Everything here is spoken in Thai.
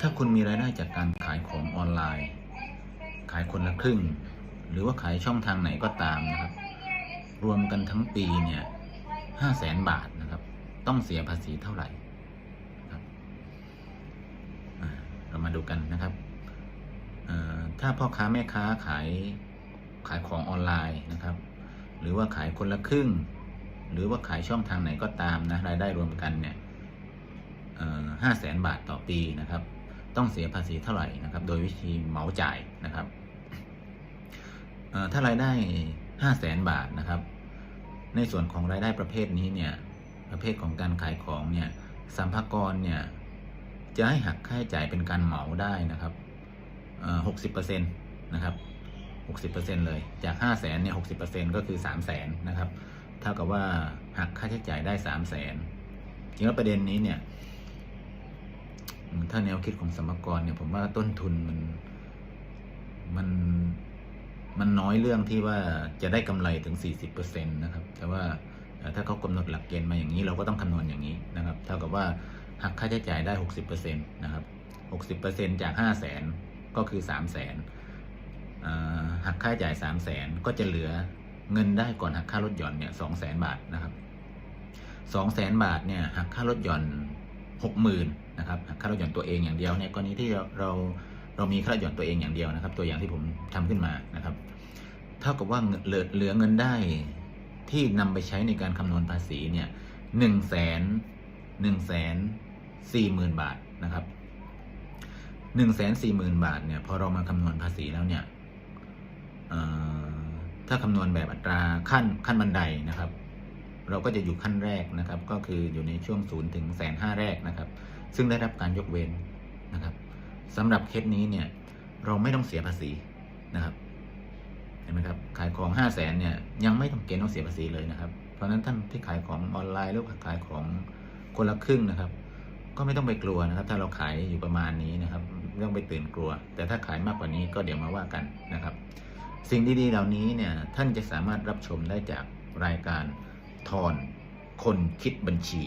ถ้าคุณมีรายได้จากการขายของออนไลน์ ขายคนละครึ่ง หรือว่าขายช่องทางไหนก็ตามนะครับ รวมกันทั้งปีเนี่ยห้าแสนบาทนะครับ ต้องเสียภาษีเท่าไหร่ครับเรามาดูกันนะครับ ถ้าพ่อค้าแม่ค้าขายขายของออนไลน์นะครับ หรือว่าขายคนละครึ่ง หรือว่าขายช่องทางไหนก็ตามนะรายได้รวมกันเนี่ยห้าแสนบาทต่อปีนะครับ ต้องเสียภาษีเท่าไหร่นะครับ โดยวิธีเหมาจ่ายนะครับถ้ารายได้ห้าแสนบาทนะครับ ในส่วนของรายได้ประเภทนี้เนี่ยประเภทของการขายของเนี่ยสัมภากรเนี่ยจะให้หักค่าใช้จ่ายเป็นการเหมาได้นะครับหกสิบเปอร์เซ็นต์นะครับหกสิบเปอร์เซ็นต์เลยจากห้าแสนเนี่ยหกสิบเปอร์เซ็นต์ก็คือสามแสนนะครับ เท่ากับว่าหักค่าใช้จ่ายได้สามแสนจริงแล้วประเด็นนี้เนี่ย ถ้าแนวคิดของสมกรเนี่ย ผมว่าต้นทุนมันมันมันน้อยเรื่องที่ว่าจะได้กำไรถึง 40%นะครับ แต่ว่าถ้าเขากำหนดหลักเกณฑ์มาอย่างนี้เราก็ต้องคำนวณอย่างนี้นะครับ เท่ากับว่าหักค่าใช้จ่ายได้ 60%นะครับ 60%จาก 5 0 0 0 0 0 ก็คือ 3 0 0 0 0 0หักค่าใช้จ่าย 3 0 0 0 0 0 ก็จะเหลือเงินได้ก่อนหักค่ารถหย่อนเนี่ย 2 0 0 0 0 0 บาทนะครับ 2 0 0 0 0 0 บาทเนี่ยหักค่ารถหย่อน 60,000นะครับค่ารถหย่อนตัวเองอย่างเดียวเนี่ยกรณีที่เราเราเรามีค่ารถหย่อนตัวเองอย่างเดียวนะครับ ตัวอย่างที่ผมทำขึ้นมานะครับ เท่ากับว่าเหลือเงินได้ที่นำไปใช้ในการคำนวณภาษีเนี่ยหนึ่งแสนหนึ่งแสนสี่หมื่นบาทนะครับหนึ่งแสนสี่หมื่นบาทเนี่ยพอเรามาคำนวณภาษีแล้วเนี่ยถ้าคำนวณแบบอัตราขั้นขั้นบันไดนะครับ เราก็จะอยู่ขั้นแรกนะครับ ก็คืออยู่ในช่วงศูนย์ถึงแสนห้าแรกนะครับ ซึ่งได้รับการยกเว้นนะครับสำหรับเคสนี้เนี่ยเราไม่ต้องเสียภาษีนะครับเห็นไหมครับขายของห้าแสนเนี่ยยังไม่ต้องเกณฑ์ต้องเสียภาษีเลยนะครับ เพราะฉะนั้นท่านที่ขายของออนไลน์หรือขายของคนละครึ่งนะครับ ก็ไม่ต้องไปกลัวนะครับ ถ้าเราขายอยู่ประมาณนี้นะครับไม่ต้องไปตื่นกลัว แต่ถ้าขายมากกว่านี้ก็เดี๋ยวมาว่ากันนะครับ สิ่งดีๆเหล่านี้เนี่ยท่านจะสามารถรับชมได้จากรายการ ทอนคนคิดบัญชี